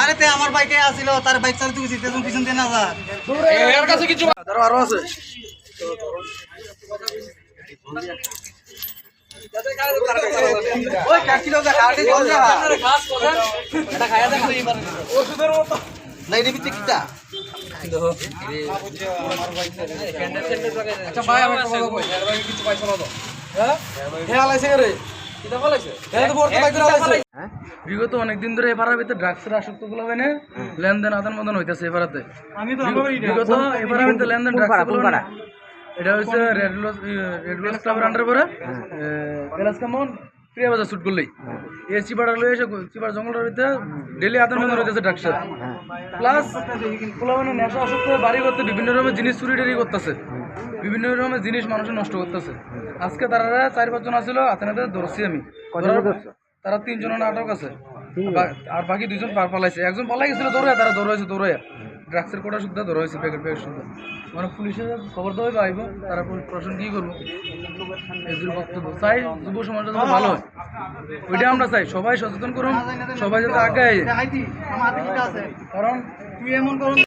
আরে তে আমার বাইকে আসিল তার বাইক চালাতে গেছি তেজন পিছন দিয়ে না যা। এর কাছে কিছু আরও আছে। ওই কাকি দেখা আরে জল যা এটা খায়া দেখা ওষুধের মতো। না এটা ভিতরে কিটা? আচ্ছা ভাই আমার কথা কই। এর ভাই কিছু পয়সা দাও হ্যাঁ? হে আলাইছে রে? কিটা বলাইছে হে তো বড় বাইক আলাইছে। বিগত অনেকদিন ধরে এবার ভিতরে ড্রাগসের আসক্তগুলো হয়। লেনদেন আদান প্রদান হইতেছে এবারাতে আমি তো বিগত এবার আমি লেনদেন ড্রাগসগুলো না এটা হচ্ছে রেড লস রেড লস ক্লাবের আন্ডার পরে। এলাস কেমন প্রিয়া বাজার শুট করলেই। এই চিপাড়া লয়ে এসে চিপাড়া জঙ্গলের ভিতরে ডেলি আদান প্রদান হইতেছে ড্রাগসের প্লাস পোলা মানে নেশা আসক্ত বাড়ি করতে বিভিন্ন রকমের জিনিস চুরি টুরি করতেছে। বিভিন্ন রকমের জিনিস মানুষের নষ্ট করতেছে। আজকে তারা চার পাঁচজন আসছিল হাতে ধরছি আমি। তারা তিনজনের নাটক আছে। আর বাকি দুজন পার পালাইছে। একজন পালাই গেছিল দৌড়ে তারা দৌড়াইছে দৌড়ে ড্রাগসের কোটা শুদ্ধ দৌড়াইছে প্যাকেট প্যাকেট শুদ্ধ। মানে পুলিশের খবর দেওয়া বা আইব তারা প্রশাসন কি করব? এদের বক্তব্য। চাই যুব সমাজটা যাতে ভালো হয়। ওইটা আমরা চাই। সবাই সচেতন করুন সবাই যাতে আগে কারণ তুই এমন করুন